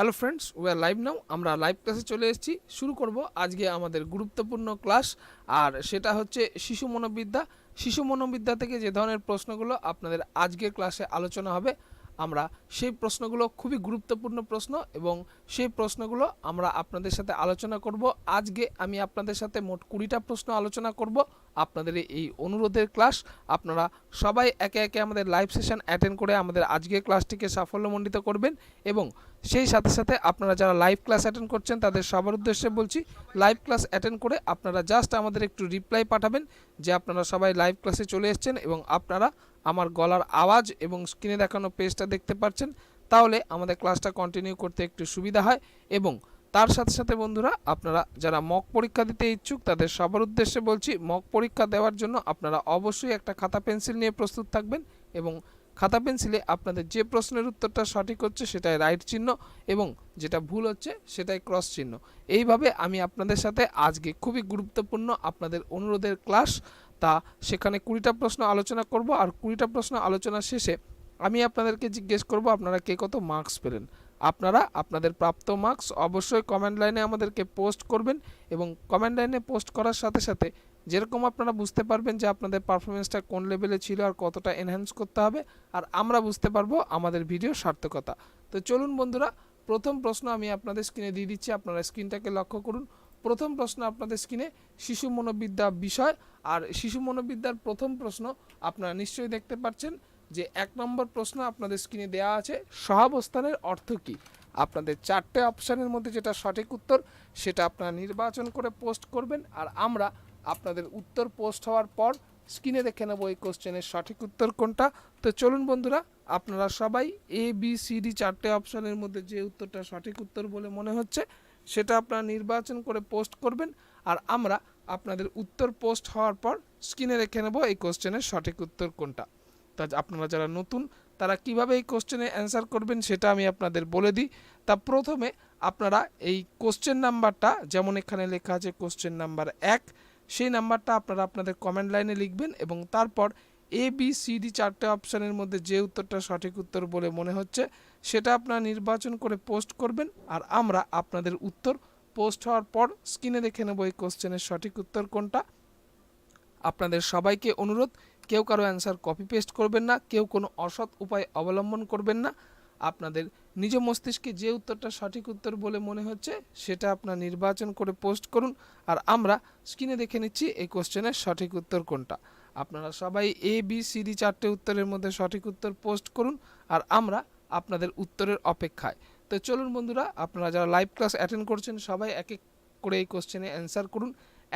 Hello friends we are live now আমরা live ক্লাসে চলে এসেছি। শুরু করব আজকে আমাদের গুরুত্বপূর্ণ ক্লাস আর সেটা হচ্ছে শিশু মনোবিদ্যা। শিশু মনোবিদ্যা থেকে যে ধরনের প্রশ্নগুলো আপনাদের আজকের ক্লাসে আলোচনা হবে, আমরা সেই প্রশ্নগুলো খুবই গুরুত্বপূর্ণ প্রশ্ন এবং সেই প্রশ্নগুলো আমরা আপনাদের সাথে আলোচনা করব। আজকে আমি আপনাদের সাথে মোট কুড়িটা প্রশ্ন আলোচনা করব। আপনাদের এই অনুরোধের ক্লাস আপনারা সবাই একে একে আমাদের লাইভ সেশন অ্যাটেন্ড করে আমাদের আজকের ক্লাসটিকে সাফল্যমণ্ডিত করবেন এবং সেই সাথে সাথে আপনারা যারা লাইভ ক্লাস অ্যাটেন্ড করছেন, তাদের সবার উদ্দেশ্যে বলছি লাইভ ক্লাস অ্যাটেন্ড করে আপনারা জাস্ট আমাদের একটু রিপ্লাই পাঠাবেন যে আপনারা সবাই লাইভ ক্লাসে চলে এসেছেন এবং আপনারা আমার গলার আওয়াজ এবং স্ক্রিনে দেখানো পেজটা দেখতে পাচ্ছেন। তাহলে আমাদের ক্লাসটা কন্টিনিউ করতে একটু সুবিধা হয় এবং তার সাথে সাথে বন্ধুরা, আপনারা যারা মক পরীক্ষা দিতে ইচ্ছুক, তাদের সবার উদ্দেশ্যে বলছি, মক পরীক্ষা দেওয়ার জন্য আপনারা অবশ্যই একটা খাতা পেন্সিল নিয়ে প্রস্তুত থাকবেন এবং খাতা পেন্সিলে আপনাদের যে প্রশ্নের উত্তরটা সঠিক হচ্ছে সেটাই রাইট চিহ্ন এবং যেটা ভুল হচ্ছে সেটাই ক্রস চিহ্ন। এইভাবে আমি আপনাদের সাথে আজকে খুবই গুরুত্বপূর্ণ আপনাদের অনুরোধের ক্লাস, তা সেখানে কুড়িটা প্রশ্ন আলোচনা করব, আর কুড়িটা প্রশ্ন আলোচনা শেষে আমি আপনাদেরকে জিজ্ঞেস করব, আপনারা কে কত মার্কস পেলেন? আপনারা আপনাদের প্রাপ্ত মার্কস অবশ্যই কমেন্ট লাইনে আমাদেরকে পোস্ট করবেন এবং কমেন্ট লাইনে পোস্ট করার সাথে সাথে যেরকম আপনারা বুঝতে পারবেন যে আপনাদের পারফরমেন্সটা কোন লেভেলে ছিল আর কতটা এনহ্যান্স করতে হবে আর আমরা বুঝতে পারব আমাদের ভিডিও সার্থকতা। তো চলুন বন্ধুরা, প্রথম প্রশ্ন আমি আপনাদের স্ক্রিনে দিয়ে দিচ্ছি, আপনারা স্ক্রিনটাকে লক্ষ্য করুন। প্রথম প্রশ্ন আপনাদের স্ক্রিনে শিশু মনোবিদ্যা বিষয় আর শিশু মনোবিদ্যার প্রথম প্রশ্ন আপনারা নিশ্চয়ই দেখতে পাচ্ছেন। যে এক নম্বর প্রশ্ন আপনাদের স্ক্রিনে দেওয়া আছে, সহাবস্থানের অর্থ কী? আপনাদের চারটে অপশানের মধ্যে যেটা সঠিক উত্তর, সেটা আপনারা নির্বাচন করে পোস্ট করবেন আর আমরা আপনাদের উত্তর পোস্ট হওয়ার পর স্ক্রিনে দেখে নেব এই কোশ্চেনের সঠিক উত্তর কোনটা। তো চলুন বন্ধুরা, আপনারা সবাই এ বি সি ডি চারটে অপশানের মধ্যে যে উত্তরটা সঠিক উত্তর বলে মনে হচ্ছে, সেটা আপনারা নির্বাচন করে পোস্ট করবেন আর আমরা আপনাদের উত্তর পোস্ট হওয়ার পর স্ক্রিনে রেখে নেব এই কোশ্চেনের সঠিক উত্তর কোনটা। তা আপনারা যারা নতুন, তারা কীভাবে এই কোশ্চেনে অ্যান্সার করবেন সেটা আমি আপনাদের বলে দিই। তা প্রথমে আপনারা এই কোশ্চেন নাম্বারটা যেমন এখানে লেখা আছে কোশ্চেন নাম্বার এক, সেই নাম্বারটা আপনারা আপনাদের কমেন্ট লাইনে লিখবেন এবং তারপর এ বি সি ডি চারটে অপশানের মধ্যে যে উত্তরটা সঠিক উত্তর বলে মনে হচ্ছে, সেটা আপনারা নির্বাচন করে পোস্ট করবেন আর আমরা আপনাদের উত্তর পোস্ট হওয়ার পর স্ক্রিনে দেখে নেব এই কোশ্চেনের সঠিক উত্তর কোনটা। আপনাদের সবাইকে অনুরোধ কেউ কারও অ্যান্সার কপি পেস্ট করবেন না, কেউ কোনো অসৎ উপায় অবলম্বন করবেন না। আপনাদের নিজ মস্তিষ্কে যে উত্তরটা সঠিক উত্তর বলে মনে হচ্ছে, সেটা আপনার নির্বাচন করে পোস্ট করুন। আর আমরা স্ক্রিনে দেখে নিচ্ছি এই কোশ্চেনের সঠিক উত্তর কোনটা। আপনারা সবাই এ বি সি ডি চারটে উত্তরের মধ্যে সঠিক উত্তর পোস্ট করুন, আর আমরা আপনাদের উত্তরের অপেক্ষায়। তো চলুন বন্ধুরা, আপনারা যারা লাইভ ক্লাস অ্যাটেন্ড করছেন, সবাই এক এক করে এই কোশ্চেনে অ্যান্সার করুন।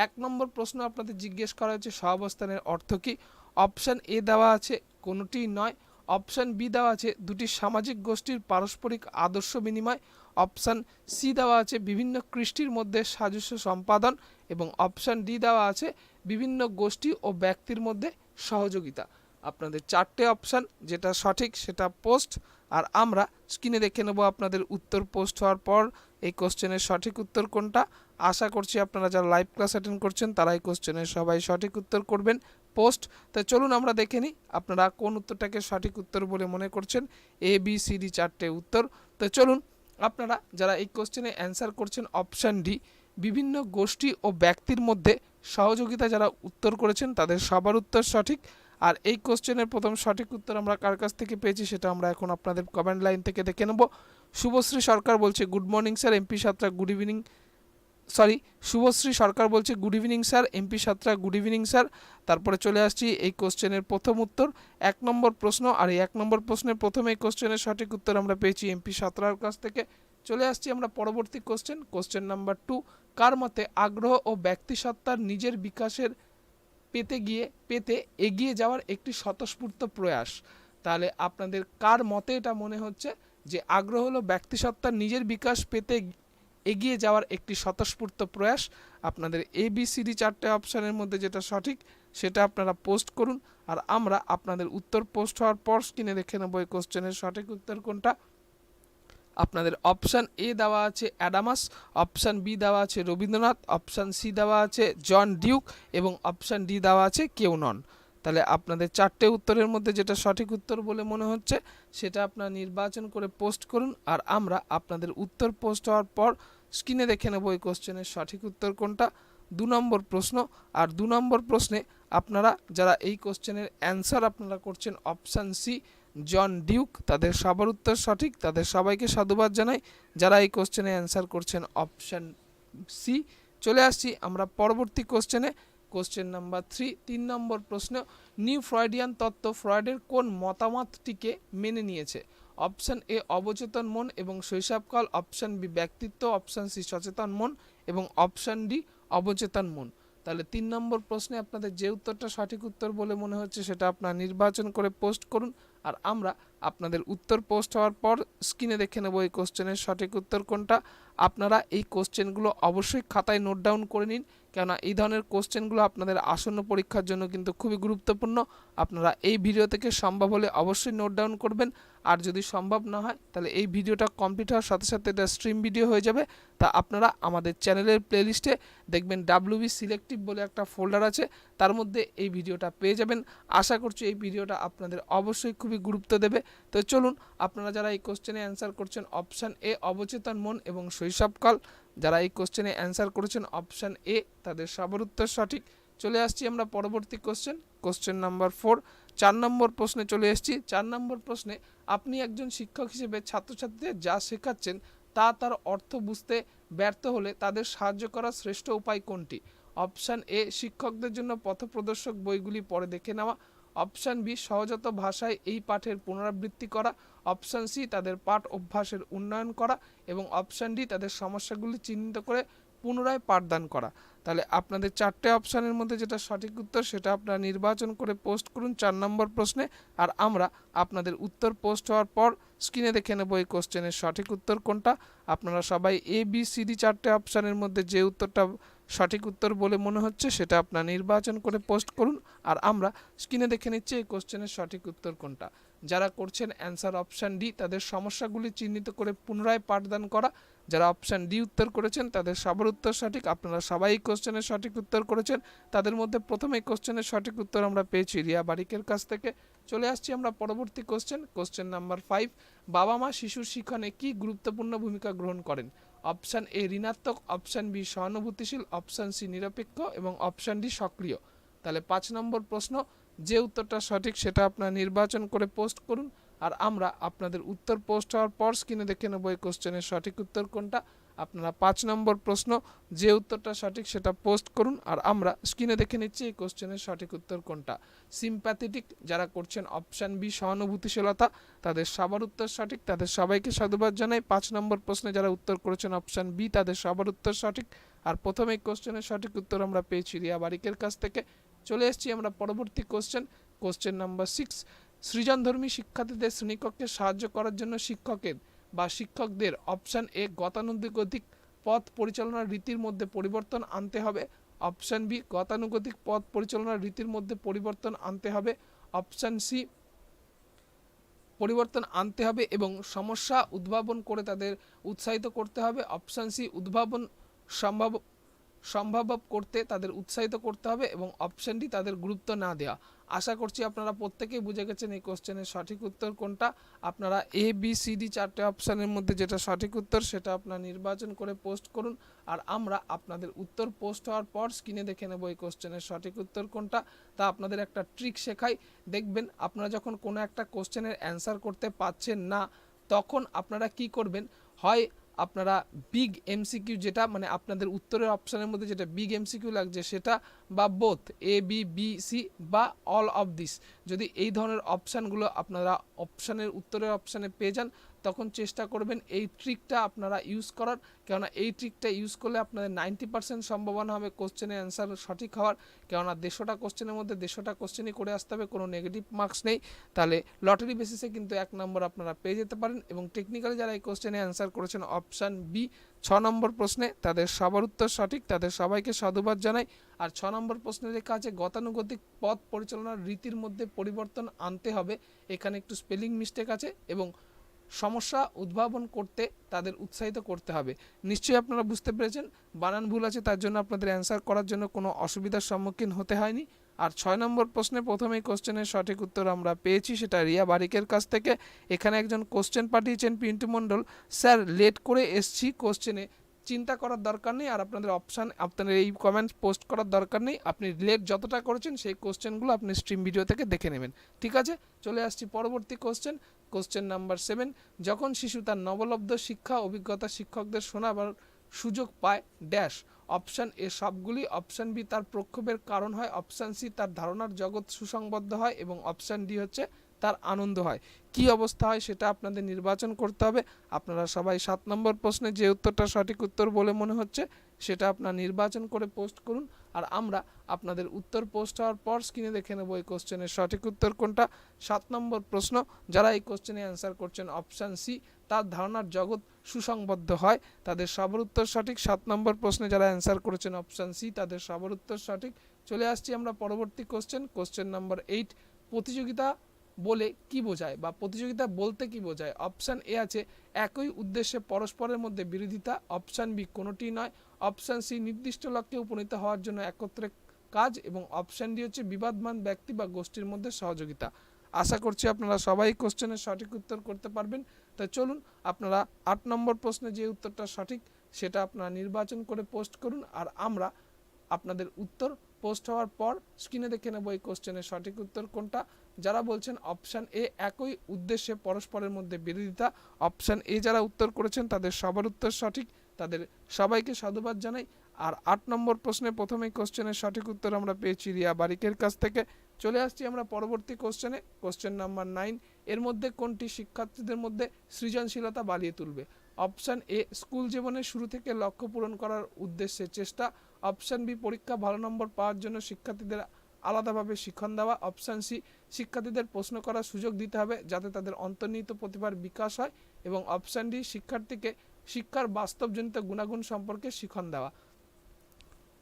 এক নম্বর প্রশ্ন আপনাদের জিজ্ঞেস করা হচ্ছে সহাবস্থানের অর্থ কী? অপশান এ দেওয়া আছে, কোনোটি নয়। অপশান বি দেওয়া আছে, দুটি সামাজিক গোষ্ঠীর পারস্পরিক আদর্শ বিনিময়। অপশান সি দেওয়া আছে, বিভিন্ন কৃষ্টির মধ্যে সাজস্য সম্পাদন। এবং অপশান ডি দেওয়া আছে, বিভিন্ন গোষ্ঠী ও ব্যক্তির মধ্যে সহযোগিতা। আপনাদের চারটে অপশান, যেটা সঠিক সেটা পোস্ট। আর আমরা স্ক্রিনে দেখে নেব আপনাদের উত্তর পোস্ট হওয়ার পর এই কোশ্চেনের সঠিক উত্তর কোনটা। আশা করছি আপনারা যারা লাইভ ক্লাস অ্যাটেন্ড করছেন, তারা এই কোশ্চেনের সবাই সঠিক উত্তর করবেন। পোস্ট। তো চলুন আমরা দেখে নিই আপনারা কোন উত্তরটাকে সঠিক উত্তর বলে মনে করছেন। এ বি সি ডি চারটে উত্তর। তো চলুন আপনারা যারা এই কোশ্চেনে অ্যান্সার করছেন অপশান ডি বিভিন্ন গোষ্ঠী ও ব্যক্তির মধ্যে সহযোগিতা যারা উত্তর করেছেন তাদের সবার উত্তর সঠিক। আর এই কোশ্চেনের প্রথম সঠিক উত্তর আমরা কার কাছ থেকে পেয়েছি সেটা আমরা এখন আপনাদের কমেন্ট লাইন থেকে দেখে নেব। শুভশ্রী সরকার বলছে good morning sir MP Satra good evening sorry, Subhashree Sarkar বলছে good evening sir MP Satra good evening sir তারপরে চলে আসছি এই কোশ্চেনের প্রথম উত্তর। এক নম্বর প্রশ্ন, আর এই এক নম্বর প্রশ্নের প্রথমে এই কোশ্চেনের সঠিক উত্তর আমরা পেয়েছি এমপি সাতরার কাছ থেকে। চলে আসছি আমরা পরবর্তী কোশ্চেন কোশ্চেন নাম্বার টু কার মতে আগ্রহ ও ব্যক্তিসত্তার নিজের বিকাশের পেতে গিয়ে, পেতে এগিয়ে যাওয়ার একটি স্বতঃস্ফূর্ত প্রয়াস? তাহলে আপনাদের কার মতে এটা মনে হচ্ছে যে আগ্রহ হলো ব্যক্তিসত্তার নিজের বিকাশ পেতে এগিয়ে যাওয়ার একটি স্বতঃস্ফূর্ত প্রয়াস, আপনাদের এ বি সি ডি চারটে অপশানের মধ্যে যেটা সঠিক, সেটা আপনারা পোস্ট করুন। আর আমরা আপনাদের উত্তর পোস্ট হওয়ার পর স্ক্রিনে দেখে নেব এই কোশ্চেনের সঠিক উত্তর কোনটা। আপনাদের অপশান এ দেওয়া আছে অ্যাডামাস, অপশান বি দেওয়া আছে রবীন্দ্রনাথ, অপশান সি দেওয়া আছে জন ডিউক এবং অপশান ডি দেওয়া আছে কেউ নন তাহলে আপনাদের চারটে উত্তরের মধ্যে যেটা সঠিক উত্তর বলে মনে হচ্ছে, সেটা আপনারা নির্বাচন করে পোস্ট করুন আর আমরা আপনাদের উত্তর পোস্ট হওয়ার পর স্ক্রিনে দেখে নেব এই কোশ্চেনের সঠিক উত্তর কোনটা। দু নম্বর প্রশ্ন, আর দু নম্বর প্রশ্নে আপনারা যারা এই কোশ্চেনের অ্যান্সার আপনারা করছেন অপশান সি, জন ডিউক, তাদের সবার উত্তর সঠিক, তাদের সবাইকে সাধুবাদ জানাই। যারা এই কোশ্চেনে অ্যান্সার করছেন অপশান সি, চলে আসছি আমরা পরবর্তী কোশ্চেনে। কোশ্চেন নাম্বার থ্রি তিন নম্বর প্রশ্ন নিউ ফ্রয়েডিয়ান তত্ত্ব ফ্রয়েডের কোন মতামতটিকে মেনে নিয়েছে? অপশান এ অবচেতন মন এবং শৈশবকাল। অপশান বি ব্যক্তিত্ব। অপশান সি সচেতন মন এবং অপশান ডি অবচেতন মন। তাহলে তিন নম্বর প্রশ্নে আপনাদের যে উত্তরটা সঠিক উত্তর বলে মনে হচ্ছে সেটা আপনারা নির্বাচন করে পোস্ট করুন। আর আমরা আপনাদের উত্তর পোস্ট হওয়ার পর স্ক্রিনে দেখে নেব এই কোশ্চেনের সঠিক উত্তর কোনটা। আপনারা এই কোশ্চেনগুলো অবশ্যই খাতায় নোট ডাউন করে নিন। কেননা এই ধরনের কোশ্চেনগুলো আপনাদের আসন্ন পরীক্ষার জন্য কিন্তু খুবই গুরুত্বপূর্ণ। আপনারা এই ভিডিও থেকে সম্ভব হলে অবশ্যই নোট ডাউন করবেন। আর যদি সম্ভব না হয়, তাহলে এই ভিডিওটা কমপ্লিট হওয়ার সাথে সাথে এটা স্ট্রিম ভিডিও হয়ে যাবে। তা আপনারা আমাদের চ্যানেলের প্লেলিস্টে দেখবেন ডাব্লিউবি সিলেক্টিভ বলে একটা ফোল্ডার আছে। তার মধ্যে এই ভিডিওটা পেয়ে যাবেন। আশা করছি এই ভিডিওটা আপনাদের অবশ্যই খুবই গুরুত্ব দেবে। তো চলুন, আপনারা যারা এই কোশ্চেনে অ্যান্সার করছেন অপশান এ অবচেতন মন এবং শৈশবকাল। যারা এই কোশ্চেনে অ্যান্সার করেছেন অপশান এ তাদের সবার উত্তর সঠিক। চলে আসছি আমরা পরবর্তী কোশ্চেন কোশ্চেন নাম্বার ফোর চার নম্বর প্রশ্নে চলে এসেছি। চার নম্বর প্রশ্নে আপনি একজন শিক্ষক হিসেবে ছাত্রছাত্রীদের যা শেখাচ্ছেন, তা তার অর্থ বুঝতে ব্যর্থ হলে তাদের সাহায্য করার শ্রেষ্ঠ উপায় কোনটি? অপশান এ শিক্ষকদের জন্য পথপ্রদর্শক বইগুলি পরে দেখে নেওয়া। অপশান বি সহজাত ভাষায় এই পাঠের পুনরাবৃত্তি করা। অপশান সি, তাদের পাঠ অভ্যাসের উন্নয়ন করা এবং অপশান ডি, তাদের সমস্যাগুলি চিহ্নিত করে পুনরায় পাঠদান করা। তাহলে আপনাদের চারটে অপশানের মধ্যে যেটা সঠিক উত্তর, সেটা আপনারা নির্বাচন করে পোস্ট করুন চার নম্বর প্রশ্নে। আর আমরা আপনাদের উত্তর পোস্ট হওয়ার পর স্ক্রিনে দেখে নেব এই কোশ্চেনের সঠিক উত্তর কোনটা। আপনারা সবাই এ, বি, সি, ডি চারটে অপশানের মধ্যে যে উত্তরটা সঠিক উত্তর বলে মনে হচ্ছে, সেটা আপনারা নির্বাচন করে পোস্ট করুন। আর আমরা স্ক্রিনে দেখে নিচ্ছি এই কোশ্চেনের সঠিক উত্তর কোনটা। যারা করছেন অ্যান্সার অপশান ডি, তাদের সমস্যাগুলি চিহ্নিত করে পুনরায় পাঠদান করা। যারা অপশান ডি উত্তর করেছেন, তাদের সবার উত্তর সঠিক। আপনারা সবাই কোশ্চেনের সঠিক উত্তর করেছেন। তাদের মধ্যে প্রথম কোশ্চেনের সঠিক উত্তর আমরা পেয়েছি রিয়া বারিকের কাছ থেকে। চলে আসছি আমরা পরবর্তী কোশ্চেন কোশ্চেন নাম্বার ফাইভ বাবা মা শিশুর শিক্ষণে কি গুরুত্বপূর্ণ ভূমিকা গ্রহণ করেন? অপশান এ ঋণাত্মক, অপশান বি সহানুভূতিশীল, অপশান সি নিরপেক্ষ এবং অপশান ডি সক্রিয়। তাহলে পাঁচ নম্বর প্রশ্ন যে উত্তরটা সঠিক সেটা আপনারা নির্বাচন করে পোস্ট করুন, আর আমরা আপনাদের উত্তর পোস্ট হওয়ার পর স্ক্রিনে দেখে নেব এই কোশ্চেনের সঠিক উত্তর কোনটা। আপনারা পাঁচ নম্বর প্রশ্ন, যে উত্তরটা সঠিক সেটা পোস্ট করুন, আর আমরা স্ক্রিনে দেখে নিচ্ছি এই কোশ্চেনের সঠিক উত্তর কোনটা। সিম্প্যাথেটিক যারা করছেন অপশান বি সহানুভূতিশীলতা, তাদের সবার উত্তর সঠিক, তাদের সবাইকে সাধুবাদ জানাই। পাঁচ নম্বর প্রশ্নে যারা উত্তর করেছেন অপশান বি তাদের সবার উত্তর সঠিক, আর প্রথম এই কোশ্চেনের সঠিক উত্তর আমরা পেয়েছি রিয়া বারিকের কাছ থেকে। চলে এসেছি আমরা পরবর্তী কোশ্চেন কোশ্চেন নাম্বার সিক্স সৃজনধর্মী শিক্ষার্থীদের শ্রেণীকক্ষে সাহায্য করার জন্য শিক্ষকের বা শিক্ষকদের অপশান এ গতানুগতিক পথ পরিচালনার রীতির মধ্যে পরিবর্তন আনতে হবে। অপশান বি গতানুগতিক পথ পরিচালনার রীতির মধ্যে পরিবর্তন আনতে হবে। অপশান সি পরিবর্তন আনতে হবে এবং সমস্যা উদ্ভাবন করে তাদের উৎসাহিত করতে হবে। অপশান সি উদ্ভাবন সম্ভব সম্ভব করতে তাদের উৎসাহিত করতে হবে এবং অপশানটি তাদের গুরুত্ব না দেওয়া। আশা করছি আপনারা প্রত্যেকেই বুঝে গেছেন এই কোশ্চেনের সঠিক উত্তর কোনটা। আপনারা এ বি সি ডি চারটে অপশানের মধ্যে যেটা সঠিক উত্তর সেটা আপনারা নির্বাচন করে পোস্ট করুন। আর আমরা আপনাদের উত্তর পোস্ট হওয়ার পর স্ক্রিনে দেখে নেব এই কোশ্চেনের সঠিক উত্তর কোনটা। তা আপনাদের একটা ট্রিক শেখাই। দেখবেন আপনারা যখন কোনো একটা কোশ্চেনের অ্যান্সার করতে পাচ্ছেন না, তখন আপনারা কি করবেন? হয় আপনারা বিগ এমসিকিউ যেটা মানে আপনাদের উত্তরের অপশানের মধ্যে যেটা বিগ এমসিকিউ লাগছে সেটা বা both A B B C বা অল অফ দিস যদি এই ধরনের অপশানগুলো আপনারা অপশানের উত্তরের অপশানে পেয়ে যান তখন চেষ্টা করবেন এই ট্রিকটা আপনারা ইউজ করার। কেননা এই ট্রিকটা ইউজ করলে আপনাদের নাইনটি পার্সেন্ট সম্ভাবনা হবে কোশ্চেনের অ্যান্সার সঠিক হওয়ার। কেননা দেড়শোটা কোশ্চেনের মধ্যে দেড়শোটা কোশ্চেনই করে আসতে হবে, কোনো নেগেটিভ মার্কস নেই। তাহলে লটারি বেসিসে কিন্তু এক নম্বর আপনারা পেয়ে যেতে পারেন এবং টেকনিক্যালি যারা এই কোশ্চেনে অ্যান্সার করেছেন অপশান বি ছ নম্বর প্রশ্নে তাদের সবার উত্তর সঠিক, তাদের সবাইকে সাধুবাদ জানাই। আর ছ নম্বর প্রশ্নে লেখা আছে, গতানুগতিক পথ পরিচালনার রীতির মধ্যে পরিবর্তন আনতে হবে। এখানে একটু স্পেলিং মিস্টেক আছে এবং সমস্যা উদ্ভাবন করতে তাদের উৎসাহিত করতে হবে। নিশ্চয়ই আপনারা বুঝতে পেরেছেন, বানান ভুল আছে, তার জন্য আপনাদের অ্যান্সার করার জন্য কোনো অসুবিধার সম্মুখীন হতে হয়নি। আর ছয় নম্বর প্রশ্নে প্রথমেই কোশ্চেনের সঠিক উত্তর আমরা পেয়েছি, সেটা রিয়া বারিকের কাছ থেকে। এখানে একজন কোশ্চেন পাঠিয়েছেন পিন্টু মণ্ডল। স্যার লেট করে এসছি কোশ্চেনে চিন্তা করার দরকার নেই আর আপনাদের অপশান আপনাদের এই কমেন্টস পোস্ট করার দরকার নেই। আপনি লেট যতটা করেছেন সেই কোশ্চেনগুলো আপনি স্ট্রিম ভিডিও থেকে দেখে নেবেন। ঠিক আছে? চলে আসছি পরবর্তী কোশ্চেন কোশ্চেন নাম্বার সেভেন যখন শিশু তার নবলব্ধ শিক্ষা, অভিজ্ঞতা শিক্ষকদের শোনাবার সুযোগ পায় ড্যাশ অপশান এ সবগুলি অপশান বি তার প্রক্ষোভের কারণ হয় অপশান সি তার ধারণার জগৎ সুসংবদ্ধ হয় এবং অপশান ডি হচ্ছে তার আনন্দ হয়। কি অবস্থা হয় সেটা আপনাদের নির্বাচন করতে হবে। আপনারা সবাই সাত নম্বর প্রশ্নে যে উত্তরটা সঠিক উত্তর বলে মনে হচ্ছে সেটা আপনার নির্বাচন করে পোস্ট করুন। আর আমরা আপনাদের উত্তর পোস্ট হওয়ার পর স্ক্রিনে দেখে নেব এই কোশ্চেনের সঠিক উত্তর কোনটা। সাত নম্বর প্রশ্ন, যারা এই কোশ্চেনে অ্যান্সার করছেন অপশান সি তার ধারণার জগৎ সুসংবদ্ধ হয়। তাদের সবার উত্তর সঠিক। সাত নম্বর প্রশ্নে যারা অ্যান্সার করেছেন অপশান সি তাদের সবার উত্তর সঠিক। চলে আসছি আমরা পরবর্তী কোশ্চেন কোশ্চেন নম্বর এইট প্রতিযোগিতা বলে কি বোঝায় বা প্রতিযোগিতা বলতে কি বোঝায়? অপশান এ আছে, একই উদ্দেশ্যে পরস্পরের মধ্যে বিরোধিতা। অপশান বি কোনোটি নয়। অপশান সি নির্দিষ্ট লক্ষ্যে উপনীত হওয়ার জন্য একত্রে কাজ এবং অপশান ডি হচ্ছে বিবাদমান ব্যক্তি বা গোষ্ঠীর মধ্যে সহযোগিতা। আশা করছি আপনারা সবাই কোশ্চেনের সঠিক উত্তর করতে পারবেন। তো চলুন, আপনারা আট নম্বর প্রশ্নে যে উত্তরটা সঠিক, সেটা আপনারা নির্বাচন করে পোস্ট করুন আর আমরা আপনাদের উত্তর পোস্ট হওয়ার পর স্ক্রিনে দেখে নেব এই কোশ্চেনের সঠিক উত্তর কোনটা। যারা বলছেন অপশান এ একই উদ্দেশ্যে পরস্পরের মধ্যে বিরোধিতা অপশান এ যারা উত্তর করেছেন তাদের সবার উত্তর সঠিক, তাদের সবাইকে সাধুবাদ জানাই। আর আট নম্বর প্রশ্নে প্রথমেই কোশ্চেনের সঠিক উত্তর আমরা পেয়েছি রিয়া বারিকের কাছ থেকে। চলে আসছি আমরা পরবর্তী কোশ্চেনে কোশ্চেন নাম্বার নাইন এর মধ্যে কোনটি শিক্ষার্থীদের মধ্যে সৃজনশীলতা বাড়িয়ে তুলবে? অপশান এ স্কুল জীবনের শুরু থেকে লক্ষ্য পূরণ করার উদ্দেশ্যে চেষ্টা। অপশান বি পরীক্ষা ভালো নম্বর পাওয়ার জন্য শিক্ষার্থীদের আলাদাভাবে শিক্ষণ দেওয়া অপশান সি শিক্ষার্থীদের প্রশ্ন করার সুযোগ দিতে হবে যাতে তাদের অন্তর্নিহিত প্রতিভার বিকাশ হয় এবং অপশান ডি শিক্ষার্থীকে শিক্ষার বাস্তবজনিত গুণাগুণ সম্পর্কে শিখন দেওয়া।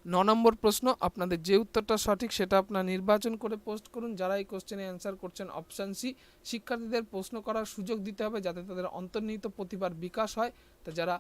ন নম্বর প্রশ্ন, আপনাদের যে উত্তরটা সঠিক সেটা আপনার নির্বাচন করে পোস্ট করুন। যারা এই কোশ্চেনে অ্যান্সার করছেন অপশান সি শিক্ষার্থীদের প্রশ্ন করার সুযোগ দিতে হবে যাতে তাদের অন্তর্নিহিত প্রতিভার বিকাশ হয়। তা যারা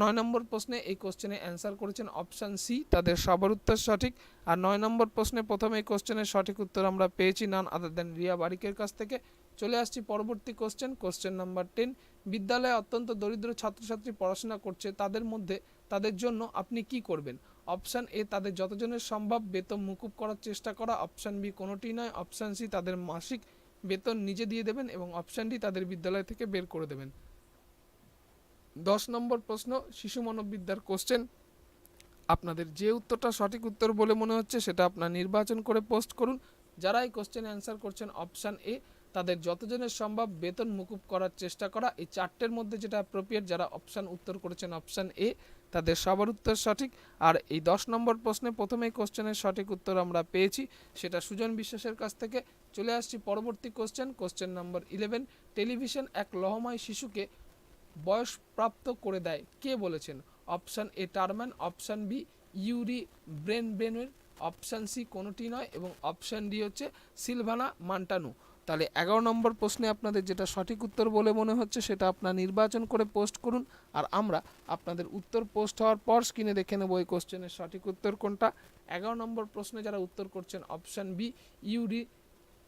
নয় নম্বর প্রশ্নে এই কোশ্চেনে অ্যান্সার করেছেন অপশান সি তাদের সবার উত্তর সঠিক। আর নয় নম্বর প্রশ্নে প্রথমে এই কোশ্চেনের সঠিক উত্তর আমরা পেয়েছি নান আদার দেন রিয়া বারিকের কাছ থেকে। চলে আসছি পরবর্তী কোশ্চেন কোশ্চেন নাম্বার টেন বিদ্যালয়ে অত্যন্ত দরিদ্র ছাত্রছাত্রী পড়াশোনা করছে, তাদের মধ্যে তাদের জন্য আপনি কি করবেন? অপশান এ তাদের যতজনের সম্ভব বেতন মুকুব করার চেষ্টা করা। অপশান বি কোনোটি নয়। অপশান সি তাদের মাসিক বেতন নিজে দিয়ে দেবেন এবং অপশান ডি তাদের বিদ্যালয় থেকে বের করে দেবেন। দশ নম্বর প্রশ্ন, শিশু মনোবিদ্যার কোশ্চেন আপনাদের যে উত্তরটা সঠিক উত্তর বলে মনে হচ্ছে সেটা আপনার নির্বাচন করে পোস্ট করুন। যারা এই কোশ্চেনে অ্যান্সার করছেন অপশান এ তাদের যতজনের সম্ভব বেতন মুকুব করার চেষ্টা করা। এই চারটের মধ্যে যেটা অ্যাপ্রোপ্রিয়েট যারা অপশান উত্তর করেছেন অপশান এ তাদের সবার উত্তর সঠিক। আর এই দশ নম্বর প্রশ্নে প্রথমেই কোশ্চেনের সঠিক উত্তর আমরা পেয়েছি, সেটা সুজন বিশ্বাসের কাছ থেকে। চলে আসছি পরবর্তী question question number eleven television এক লহময় শিশুকে বয়সপ্রাপ্ত করে দেয়। কে বলেছেন? Option A Terman, option B Urie Bronfenbrenner option C কোনোটি নয় এবং অপশান ডি হচ্ছে সিলভানা মান্টানু। তাহলে এগারো নম্বর প্রশ্নে আপনাদের যেটা সঠিক উত্তর বলে মনে হচ্ছে সেটা আপনার নির্বাচন করে পোস্ট করুন আর আমরা আপনাদের উত্তর পোস্ট হওয়ার পর স্ক্রিনে দেখে নেব এই কোশ্চেনের সঠিক উত্তর কোনটা। এগারো নম্বর প্রশ্নে যারা উত্তর করছেন, option B Urie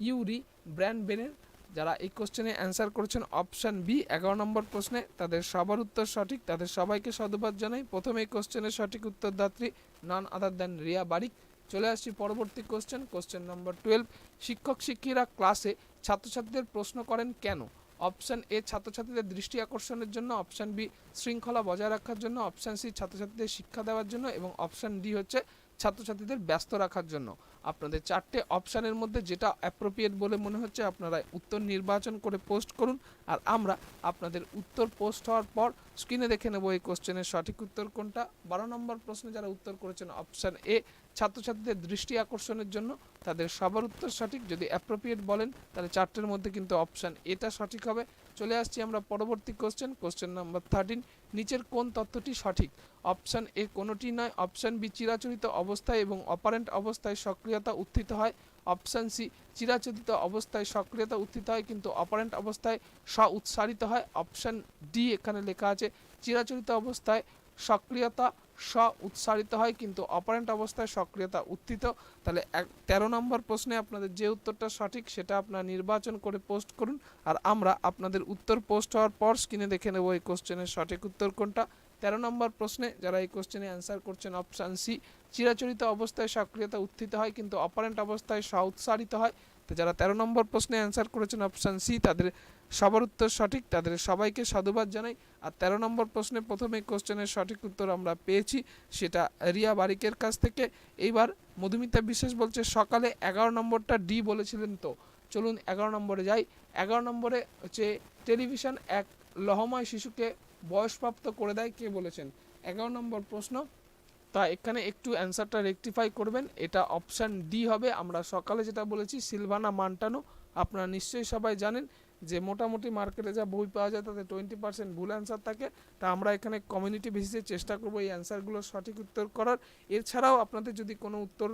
Urie Bronfenbrenner যারা এই কোশ্চেনে অ্যান্সার করেছেন অপশান বি এগারো নম্বর প্রশ্নে, তাদের সবার উত্তর সঠিক, তাদের সবাইকে সাধুবাদ জানাই। প্রথমে এই কোশ্চেনের সঠিক উত্তরদাত্রী নন আদার দেন রিয়া বারিক। চলে আসছি পরবর্তী কোশ্চেন কোশ্চেন নম্বর টুয়েলভ শিক্ষক শিক্ষিরা ক্লাসে ছাত্রছাত্রীদের প্রশ্ন করেন কেন? অপশান এ ছাত্রছাত্রীদের দৃষ্টি আকর্ষণের জন্য অপশান বি শৃঙ্খলা বজায় রাখার জন্য অপশান সি ছাত্রছাত্রীদের শিক্ষা দেওয়ার জন্য, এবং অপশান ডি হচ্ছে ছাত্রছাত্রীদের ব্যস্ত রাখার জন্য। আপনাদের চারটে অপশানের মধ্যে যেটা অ্যাপ্রোপ্রিয়েট বলে মনে হচ্ছে, আপনারা উত্তর নির্বাচন করে পোস্ট করুন আর আমরা আপনাদের উত্তর পোস্ট হওয়ার পর স্ক্রিনে দেখে নেব এই কোশ্চেনের সঠিক উত্তর কোনটা। বারো নম্বর প্রশ্নে যারা উত্তর করেছেন অপশান এ ছাত্রছাত্রীদের দৃষ্টি আকর্ষণের জন্য তাদের সবার উত্তর সঠিক। যদি অ্যাপ্রোপ্রিয়েট বলেন, তাহলে চারটের মধ্যে কিন্তু অপশান এটা সঠিক হবে। চলে আসছি আমরা পরবর্তী কোশ্চেন কোশ্চেন নাম্বার থার্টিন নিচের কোন তথ্যটি সঠিক? অপশান এ কোনোটি নয় অপশান বি চিরাচরিত অবস্থায় এবং অপারেন্ট অবস্থায় সক্রিয়তা উত্থিত হয় অপশান সি চিরাচরিত অবস্থায় সক্রিয়তা উত্থিত হয় কিন্তু অপারেন্ট অবস্থায় স্ব উৎসারিত হয় অপশান ডি এখানে লেখা আছে চিরাচরিত অবস্থায় সক্রিয়তা স উৎসারিত হয়, কিন্তু অপারেন্ট অবস্থায় সক্রিয়তা উত্থিত। তাহলে এক, তেরো নম্বর প্রশ্নে আপনাদের যে উত্তরটা সঠিক, সেটা আপনারা নির্বাচন করে পোস্ট করুন। আর আমরা আপনাদের উত্তর পোস্ট হওয়ার পর স্ক্রিনে দেখে নেব এই কোশ্চেনের সঠিক উত্তর কোনটা। তেরো নম্বর প্রশ্নে যারা এই কোশ্চেনে অ্যান্সার করছেন, অপশান সি, চিরাচরিত অবস্থায় সক্রিয়তা উত্থিত হয়, কিন্তু অপারেন্ট অবস্থায় স উৎসারিত হয়। তো যারা তেরো নম্বর প্রশ্নে অ্যান্সার করেছেন অপশান সি তাদের সবার উত্তর সঠিক। তাদের সবাইকে সাধুবাদ জানাই। আর তেরো নম্বর প্রশ্নে প্রথমে কোশ্চেনের সঠিক উত্তর আমরা পেয়েছি, সেটা রিয়া বারিকের কাছ থেকে। এইবার মধুমিতা বিশ্বাস বলছে, সকালে এগারো নম্বরটা ডি বলেছিলেন তো। চলুন এগারো নম্বরে যাই। এগারো নম্বরে হচ্ছে টেলিভিশন এক লহময় শিশুকে বয়সপ্রাপ্ত করে দেয়। কে বলেছেন? এগারো নম্বর প্রশ্ন। তা এখানে একটু অ্যান্সারটা রেকটিফাই করবেন। এটা অপশান ডি হবে। আমরা সকালে যেটা বলেছি, সিলভানা, মান্টানো, আপনারা নিশ্চয়ই সবাই জানেন যে মোটামুটি মার্কেটে যা বই পাওয়া যায়, তাতে টোয়েন্টি পার্সেন্ট ভুল অ্যান্সার থাকে। তা আমরা এখানে কমিউনিটি বেসিসে চেষ্টা করব এই অ্যান্সারগুলোর সঠিক উত্তর করার। এছাড়াও আপনাদের যদি কোনো উত্তর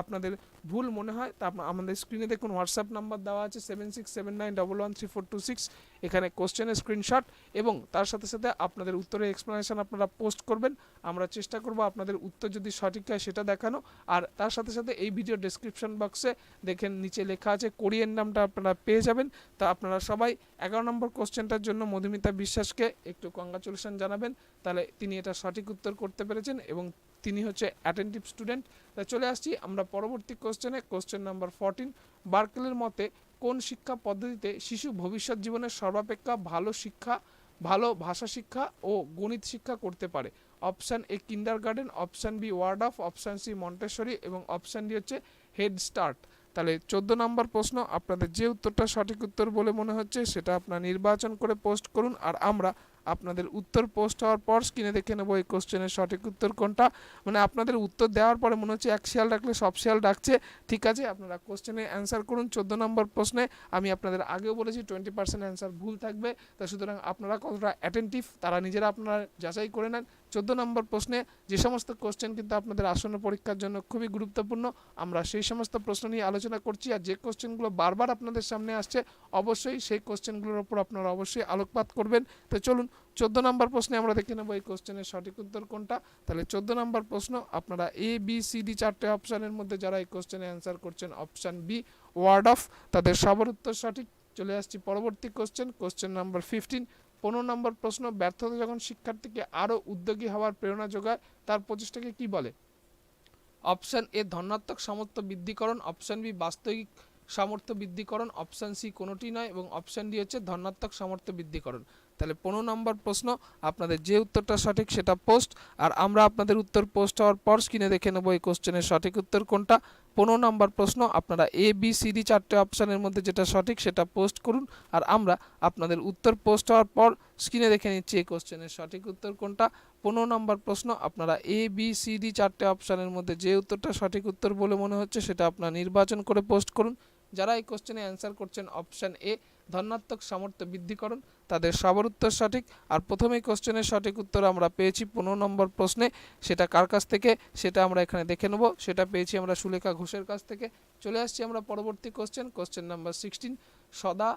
আপনাদের ভুল মনে হয়, তা আমাদের স্ক্রিনে দেখুন হোয়াটসঅ্যাপ নাম্বার দেওয়া আছে seven six seven nine double one three four two six এখানে কোশ্চেনের স্ক্রিনশট এবং তার সাথে সাথে আপনাদের উত্তরের এক্সপ্লেনেশন আপনারা পোস্ট করবেন। আমরা চেষ্টা করব আপনাদের উত্তর যদি সঠিক হয় সেটা দেখানো। আর তার সাথে সাথে এই ভিডিও ডেসক্রিপশন বক্সে দেখেন, নিচে লেখা আছে কোরিয়ান নামটা আপনারা পেয়ে যাবেন। তা আপনারা সবাই এগারো নম্বর কোশ্চেনটার জন্য মধুমিতা বিশ্বাসকে একটু কংগ্রাচুলেশন জানাবেন। তাহলে তিনি এটা সঠিক উত্তর করতে পেরেছেন এবং তিনি হচ্ছে অ্যাটেন্টিভ স্টুডেন্ট তা চলে আসছি আমরা পরবর্তী কোশ্চেনে কোশ্চেন নাম্বার ফোরটিন বার্কেলের মতে কোন শিক্ষা পদ্ধতিতে শিশু ভবিষ্যৎ জীবনের সর্বাপেক্ষা ভালো শিক্ষা, ভালো ভাষা শিক্ষা ও গণিত শিক্ষা করতে পারে? Option A kindergarten option B ward of option C Montessori এবং অপশান ডি হচ্ছে হেড স্টার্ট তাহলে চোদ্দ নম্বর প্রশ্ন, আপনাদের যে উত্তরটা সঠিক উত্তর বলে মনে হচ্ছে সেটা আপনারা নির্বাচন করে পোস্ট করুন। আর আমরা আপনাদের উত্তর পোস্ট হওয়ার পর স্ক্রিনে দেখে নেব এই কোশ্চেনের সঠিক উত্তর কোনটা। মানে আপনাদের উত্তর দেওয়ার পরে মনে হচ্ছে এক শিয়াল ডাকলে সব শিয়াল ডাকছে। ঠিক আছে, আপনারা কোশ্চেনে অ্যান্সার করুন চোদ্দ নম্বর প্রশ্নে। আমি আপনাদের আগেও বলেছি টোয়েন্টি পার্সেন্ট অ্যান্সার ভুল থাকবে। তা সুতরাং আপনারা কতটা অ্যাটেন্টিভ তারা নিজেরা আপনারা যাচাই করে নেন। চোদ্দ নম্বর প্রশ্নে যে সমস্ত কোশ্চেন কিন্তু আপনাদের আসন্ন পরীক্ষার জন্য খুবই গুরুত্বপূর্ণ, আমরা সেই সমস্ত প্রশ্ন নিয়ে আলোচনা করছি আর যে কোশ্চেনগুলো বারবার আপনাদের সামনে আসছে, অবশ্যই সেই কোশ্চেনগুলোর ওপর আপনারা অবশ্যই আলোকপাত করবেন। তো চলুন, চোদ্দ নম্বর প্রশ্নে আমরা দেখে নেব এই কোশ্চেনের সঠিক উত্তর কোনটা। তাহলে চোদ্দ নম্বর প্রশ্ন, আপনারা এ বি সি ডি চারটে অপশানের মধ্যে যারা এই কোশ্চেনে অ্যান্সার করছেন অপশান বি ওয়ার্ড অফ তাদের সবার উত্তর সঠিক। চলে আসছি পরবর্তী কোশ্চেন কোশ্চেন নাম্বার ফিফটিন পনেরো নম্বর প্রশ্ন, ব্যর্থতা যখন শিক্ষার্থীকে আরও উদ্যোগী হওয়ার প্রেরণা যোগায়, তার প্রচেষ্টাকে কি বলে? অপশান এ, ধনাত্মক সামর্থ্য বৃদ্ধিকরণ, অপশান বি, বাস্তবিক সামর্থ্য বৃদ্ধিকরণ, অপশান সি, কোনোটি নয়, এবং অপশান ডি হচ্ছে ধনাত্মক সামর্থ্য বৃদ্ধিকরণ। তাহলে পনেরো নম্বর প্রশ্ন, আপনাদের যে উত্তরটা সঠিক সেটা পোস্ট, আর আমরা আপনাদের উত্তর পোস্ট হওয়ার পর স্ক্রিনে দেখে নেব এই কোশ্চেনের সঠিক উত্তর কোনটা। পনেরো নম্বর প্রশ্ন, আপনারা এ বি সি ডি চারটে অপশানের মধ্যে যেটা সঠিক সেটা পোস্ট করুন। আর আমরা আপনাদের উত্তর পোস্ট হওয়ার পর স্ক্রিনে দেখে নিচ্ছি এই কোশ্চেনের সঠিক উত্তর কোনটা। পনেরো নম্বর প্রশ্ন, আপনারা এ বি সি ডি চারটে অপশানের মধ্যে যে উত্তরটা সঠিক উত্তর বলে মনে হচ্ছে সেটা আপনারা নির্বাচন করে পোস্ট করুন। যারা এই কোশ্চেনে অ্যান্সার করছেন অপশান এ ধনাত্মক সামর্থ্য বৃদ্ধিকরণ, তাদের সবার উত্তর সঠিক। আর প্রথমেই কোশ্চেনের সঠিক উত্তর আমরা পেয়েছি পনেরো নম্বর প্রশ্নে। সেটা কার কাছ থেকে? সেটা আমরা এখানে দেখে নেব। সেটা পেয়েছি আমরা সুলেখা ঘোষের কাছ থেকে। চলে আসছি আমরা পরবর্তী কোশ্চেন। Question number sixteen. সদা,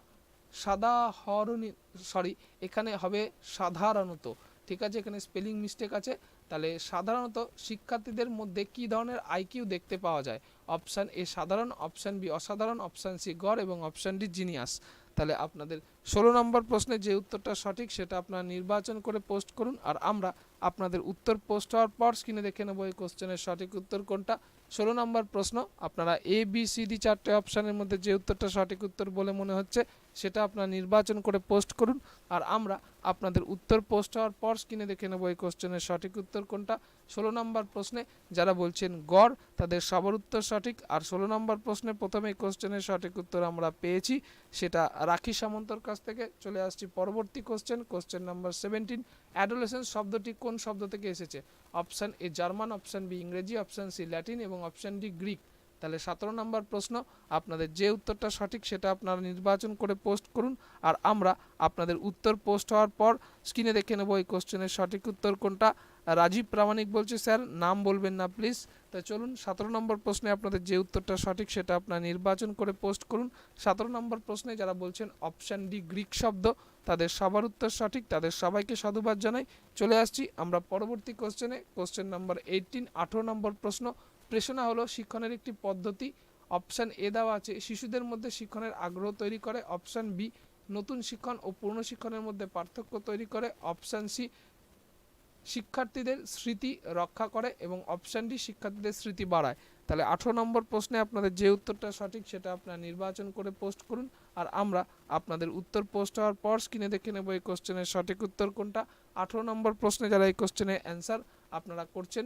সাদা হরণি, সরি, এখানে হবে সাধারণত। ঠিক আছে, এখানে স্পেলিং মিস্টেক আছে। তাহলে সাধারণত শিক্ষার্থীদের মধ্যে কী ধরনের আইকিউ দেখতে পাওয়া যায়? অপশান এ সাধারণ, অপশান বি অসাধারণ, অপশান সি গড় এবং অপশান ডি জিনিয়াস। তাহলে আপনাদের ষোলো নম্বর প্রশ্নে যে উত্তরটা সঠিক সেটা আপনারা নির্বাচন করে পোস্ট করুন আর আমরা আপনাদের উত্তর পোস্ট হওয়ার পর স্ক্রিনে দেখে নেব এই কোশ্চেনের সঠিক উত্তর কোনটা। ষোলো নম্বর প্রশ্ন, আপনারা এ বি সি ডি চারটে অপশানের মধ্যে যে উত্তরটা সঠিক উত্তর বলে মনে হচ্ছে সেটা আপনারা নির্বাচন করে পোস্ট করুন। আর আমরা আপনাদের উত্তর পোস্ট হওয়ার পর স্ক্রিনে দেখে নেব এই কোশ্চেনের সঠিক উত্তর কোনটা। ষোলো নম্বর প্রশ্নে যারা বলছেন গড়, তাদের সবার উত্তর সঠিক। আর ষোলো নম্বর প্রশ্নে প্রথমে এই কোশ্চেনের সঠিক উত্তর আমরা পেয়েছি, সেটা রাখি সামন্তর কাছ থেকে। চলে আসছি পরবর্তী question question number seventeen adolescence শব্দটি কোন শব্দ থেকে এসেছে? Option A German option B ইংরেজি অপশান সি ল্যাটিন এবং অপশান ডি গ্রিক। তাহলে সতেরো নম্বর প্রশ্ন, আপনাদের যে উত্তরটা সঠিক সেটা আপনারা নির্বাচন করে পোস্ট করুন আর আমরা আপনাদের উত্তর পোস্ট হওয়ার পর স্ক্রিনে দেখে নেব এই কোশ্চেনের সঠিক উত্তর কোনটা। রাজীব প্রামাণিক বলছে, স্যার, নাম বলবেন না প্লিজ তো চলুন, সতেরো নম্বর প্রশ্নে আপনাদের যে উত্তরটা সঠিক সেটা আপনারা নির্বাচন করে পোস্ট করুন। সতেরো নম্বর প্রশ্নে যারা বলছেন অপশান ডি গ্রিক শব্দ, তাদের সবার উত্তর সঠিক, তাদের সবাইকে সাধুবাদ জানাই। চলে আসছি আমরা পরবর্তী কোশ্চেনে কোশ্চেন নাম্বার এইটিন আঠেরো নম্বর প্রশ্ন প্রেষণা হলো শিক্ষণের একটি পদ্ধতি। অপশান এ দেওয়া আছে, শিশুদের মধ্যে শিক্ষণের আগ্রহ তৈরি করে। অপশান বি, নতুন শিক্ষণ ও পুরনো শিক্ষণের মধ্যে পার্থক্য তৈরি করে। অপশান সি, শিক্ষার্থীদের স্মৃতি রক্ষা করে এবং অপশান ডি, শিক্ষার্থীদের স্মৃতি বাড়ায়। তাহলে আঠেরো নম্বর প্রশ্নে আপনাদের যে উত্তরটা সঠিক সেটা আপনারা নির্বাচন করে পোস্ট করুন। আর আমরা আপনাদের উত্তর পোস্ট হওয়ার পর স্ক্রিনে দেখে নেব এই কোশ্চেনের সঠিক উত্তর কোনটা। আঠেরো নম্বর প্রশ্নে যারা এই কোশ্চেনের অ্যান্সার আপনারা করছেন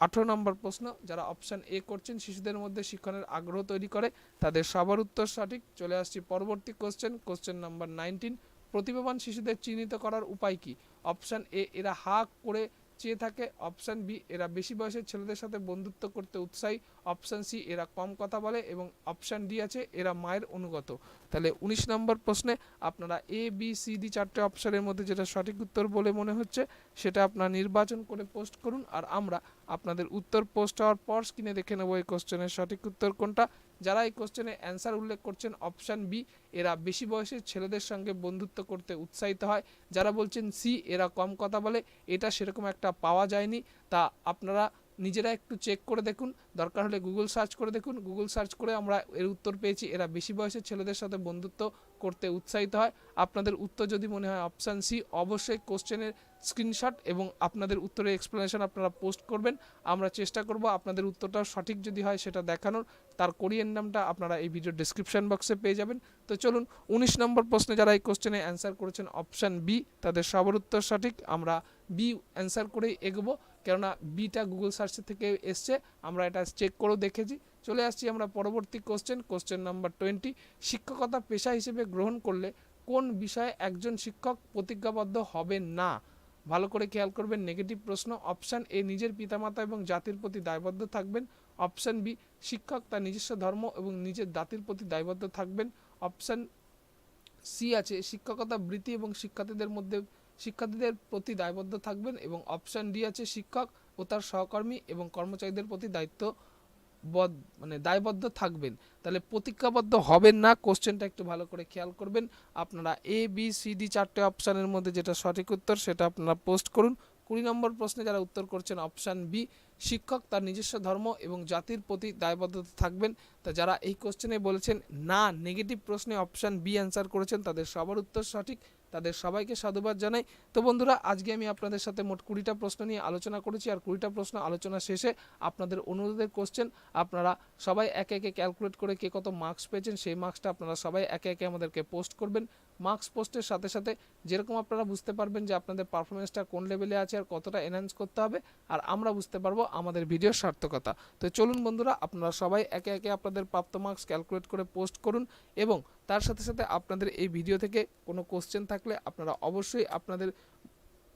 আঠেরো নম্বর প্রশ্ন, যারা অপশান এ করছেন, শিশুদের মধ্যে শিক্ষণের আগ্রহ তৈরি করে, তাদের সবার উত্তর সঠিক। চলে আসছি পরবর্তী কোশ্চেন কোশ্চেন নাম্বার নাইনটিন প্রতিভাবান শিশুদের চিহ্নিত করার উপায় কি? অপশান এ এরা হা করে চেয়ে থাকে। অপশান বি, এরা বেশি বয়সের ছেলেদের সাথে বন্ধুত্ব করতে উৎসাহী। অপশান সি, এরা কম কথা বলে এবং অপশান ডি আছে, এরা মায়ের অনুগত। তাহলে উনিশ নম্বর প্রশ্নে আপনারা এ, বি, সি, ডি চারটে অপশানের মধ্যে যেটা সঠিক উত্তর বলে মনে হচ্ছে, সেটা আপনারা নির্বাচন করে পোস্ট করুন। আর আমরা আপনাদের উত্তর পোস্ট হওয়ার পর স্ক্রিনে দেখে নেব এই কোশ্চেনের সঠিক উত্তর কোনটা। যারা এই কোশ্চেনে অ্যান্সার উল্লেখ করছেন অপশান বি এরা বেশি বয়সের ছেলেদের সঙ্গে বন্ধুত্ব করতে উৎসাহিত হয়। যারা বলছেন সি এরা কম কথা বলে, এটা সেরকম একটা পাওয়া যায়নি। তা আপনারা নিজেরা একটু চেক করে দেখুন। দরকার হলে গুগল সার্চ করে দেখুন। গুগল সার্চ করে আমরা এর উত্তর পেয়েছি। এরা বেশি বয়সের ছেলেদের সাথে বন্ধুত্ব করতে উৎসাহিত হয়। আপনাদের উত্তর যদি মনে হয় অপশান সি অবশ্যই কোশ্চেনের স্ক্রিনশট এবং আপনাদের উত্তরের এক্সপ্লেনেশন আপনারা পোস্ট করবেন। আমরা চেষ্টা করব আপনাদের উত্তরটা সঠিক যদি হয় সেটা দেখানোর। তার কোরিয়ান নামটা আপনারা এই ভিডিও ডিসক্রিপশন বক্সে পেয়ে যাবেন। তো চলুন, উনিশ নম্বর প্রশ্নে যারা এই কোশ্চেনে অ্যান্সার করেছেন অপশান বি তাদের সবার উত্তর সঠিক। আমরা বি অ্যান্সার করেই এগোবো। কেননা বিটা গুগল সার্চ থেকে এসছে, আমরা এটা চেক করেও দেখেছি। চলে আসছি আমরা পরবর্তী কোশ্চেন কোশ্চেন নাম্বার টোয়েন্টি শিক্ষকতা পেশা হিসেবে গ্রহণ করলে কোন বিষয়ে একজন শিক্ষক প্রতিজ্ঞাবদ্ধ হবে না? ভালো করে খেয়াল করবেন নেগেটিভ প্রশ্ন অপশান এ নিজের পিতামাতা এবং জাতির প্রতি দায়বদ্ধ থাকবেন। অপশান বি শিক্ষক তার নিজস্ব ধর্ম এবং নিজের জাতির প্রতি দায়বদ্ধ থাকবেন। অপশান সি আছে, শিক্ষকতা বৃত্তি এবং শিক্ষার্থীদের মধ্যে শিক্ষার্থীদের প্রতি দায়বদ্ধ থাকবেন এবং অপশান ডি আছে শিক্ষক ও তার সহকর্মী এবং কর্মচারীদের প্রতি দায়িত্ব মানে দায়বদ্ধ থাকবেন। তাহলে প্রতিজ্ঞাবদ্ধ হবেন না কোশ্চেনটা একটু ভালো করে খেয়াল করবেন। আপনারা এ বি সি ডি চারটে অপশানের মধ্যে যেটা সঠিক উত্তর সেটা আপনারা পোস্ট করুন। কুড়ি নম্বর প্রশ্নে যারা উত্তর করছেন অপশান বি শিক্ষক তার নিজস্ব ধর্ম এবং জাতির প্রতি দায়বদ্ধতা থাকবেন। তা যারা এই কোশ্চেনে বলেছেন না নেগেটিভ প্রশ্নে অপশান বি অ্যান্সার করেছেন, তাদের সবার উত্তর সঠিক। তাদের সবাইকে সাধুবাদ জানাই। তো বন্ধুরা, আজকে আমি আপনাদের সাথে মোট কুড়িটা প্রশ্ন নিয়ে আলোচনা করেছি আর কুড়িটা প্রশ্ন আলোচনা শেষে আপনাদের অনুরোধের কোশ্চেন আপনারা সবাই একে একে ক্যালকুলেট করে কে কত মার্কস পেয়েছেন, সেই মার্কসটা আপনারা সবাই একে একে আমাদেরকে পোস্ট করবেন। মার্কস পোস্টের সাথে সাথে যেরকম আপনারা বুঝতে পারবেন যে আপনাদের পারফরমেন্সটা কোন লেভেলে আছে আর কতটা এনহ্যান্স করতে হবে, আর আমরা বুঝতে পারব আমাদের ভিডিওর সার্থকতা। তো চলুন বন্ধুরা, আপনারা সবাই একে একে আপনাদের প্রাপ্ত মার্কস ক্যালকুলেট করে পোস্ট করুন এবং তার সাথে সাথে আপনাদের এই ভিডিও থেকে কোনো কোশ্চেন থাকলে আপনারা অবশ্যই আপনাদের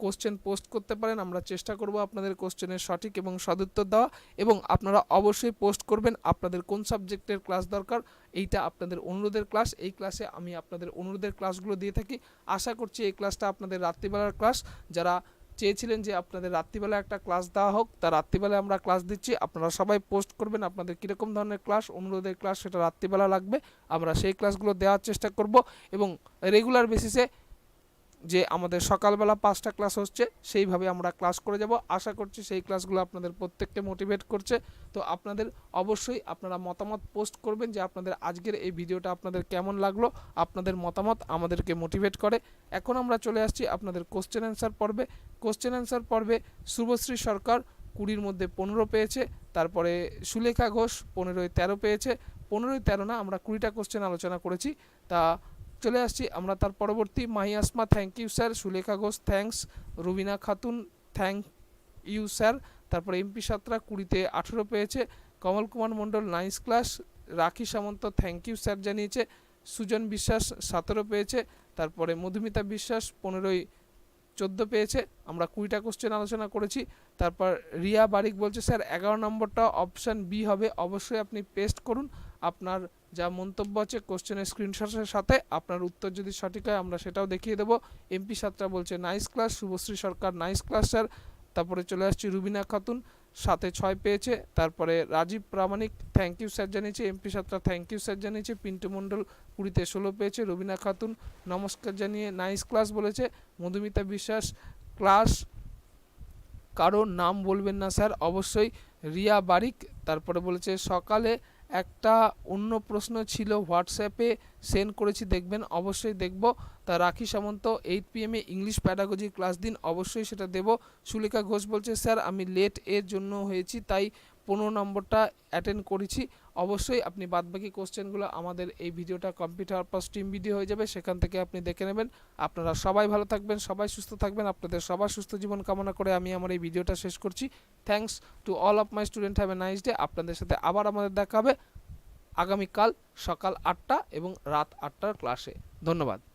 কোশ্চেন পোস্ট করতে পারেন, আমরা চেষ্টা করব আপনাদের কোশ্চেনের সঠিক এবং সদুত্তর দেওয়া এবং আপনারা অবশ্যই পোস্ট করবেন আপনাদের কোন সাবজেক্টের ক্লাস দরকার, এইটা আপনাদের অনুরোধের ক্লাস এই ক্লাসে আমি আপনাদের অনুরোধের ক্লাসগুলো দিয়ে থাকি। আশা করছি এই ক্লাসটা আপনাদের রাত্রিবেলার ক্লাস যারা চেয়েছিলেন যে আপনাদের রাত্রিবেলা একটা ক্লাস দেওয়া হোক, তা রাত্রিবেলায় আমরা ক্লাস দিচ্ছি, আপনারা সবাই পোস্ট করবেন আপনাদের কীরকম ধরনের ক্লাস অনুরোধের ক্লাস সেটা রাত্রিবেলা লাগবে, আমরা সেই ক্লাসগুলো দেওয়ার চেষ্টা করব এবং রেগুলার বেসিসে যে আমাদের সকালবেলা পাঁচটা ক্লাস হচ্ছে, সেইভাবে আমরা ক্লাস করে যাব। আশা করছি সেই ক্লাসগুলো আপনাদের প্রত্যেককে মোটিভেট করছে। তো আপনাদের অবশ্যই আপনারা মতামত পোস্ট করবেন যে আপনাদের আজকের এই ভিডিওটা আপনাদের কেমন লাগল, আপনাদের মতামত আমাদেরকে মোটিভেট করে। এখন আমরা চলে আসছি আপনাদের কোশ্চেন অ্যান্সার পর্বে। কোশ্চেন অ্যান্সার পর্বে শুভশ্রী সরকার কুড়ির মধ্যে পনেরো পেয়েছে, তারপরে সুলেখা ঘোষ পনেরোই তেরো পেয়েছে। পনেরোই তেরো না আমরা কুড়িটা কোশ্চেন আলোচনা করেছি। তা চলে আসছি। আমরা তার পরবর্তী Mahi Asma thank you sir Sulekha Ghosh thanks Rubina Khatun thank you sir তারপরে এমপি সাতরা কুড়িতে আঠেরো পেয়েছে। Kamal Kumar Mondal nines class Rakhi Samanta thank you sir জানিয়েছে। সুজন বিশ্বাস সতেরো পেয়েছে। তারপরে মধুমিতা বিশ্বাস পনেরোই, চোদ্দ পেয়েছে। আমরা কুড়িটা কোশ্চেন আলোচনা করেছি। তারপর রিয়া বারিক বলছে স্যার এগারো নম্বরটা অপশান বি হবে। অবশ্যই আপনি পেস্ট করুন। আপনার যা মন্তব্য আছে কোশ্চেনের স্ক্রিনশটের সাথে আপনার উত্তর যদি সঠিক হয়, আমরা সেটাও দেখিয়ে দেবো। এমপি সাতটা বলছে nice class Subhashree Sarkar nice class sir তারপরে চলে আসছি রুবিনা খাতুন, সাথে ছয় পেয়েছে। তারপরে Rajib Pramanik thank you sir জানিয়েছে। MP Satra thank you sir জানিয়েছে। পিন্টু মণ্ডল, কুড়িতে ষোলো পেয়েছে। রবিনা খাতুন, নমস্কার, জানিয়ে নাইস ক্লাস বলেছে। মধুমিতা বিশ্বাস ক্লাস কারও নাম বলবেন না স্যার অবশ্যই। রিয়া বারিক, তারপরে বলেছে, সকালে একটা অন্য প্রশ্ন ছিল হোয়াটসঅ্যাপে, সেন্ড করেছি, দেখবেন, অবশ্যই দেখব। তা রাখি সামন্ত এইট পিএমে ইংলিশ প্যাডাগজি ক্লাস দিন, অবশ্যই সেটা দেব। সুলেখা ঘোষ বলছে, স্যার, আমি লেট এর জন্য হয়েছি, তাই পনেরো নম্বরটা অ্যাটেন্ড করেছি। অবশ্যই আপনি বাদবাকি কোশ্চেনগুলো আমাদের এই ভিডিওটা কমপ্লিট হওয়ার পর স্ট্রিম ভিডিও হয়ে যাবে, সেখান থেকে আপনি দেখে নেবেন। আপনারা সবাই ভালো থাকবেন, সবাই সুস্থ থাকবেন, আপনাদের সবার সুস্থ জীবন কামনা করে আমি আমার এই ভিডিওটা শেষ করছি। Thanks to all of my student have a nice day আপনাদের সাথে আবার আমাদের দেখা হবে আগামীকাল সকাল আটটা এবং রাত আটটার ক্লাসে ধন্যবাদ।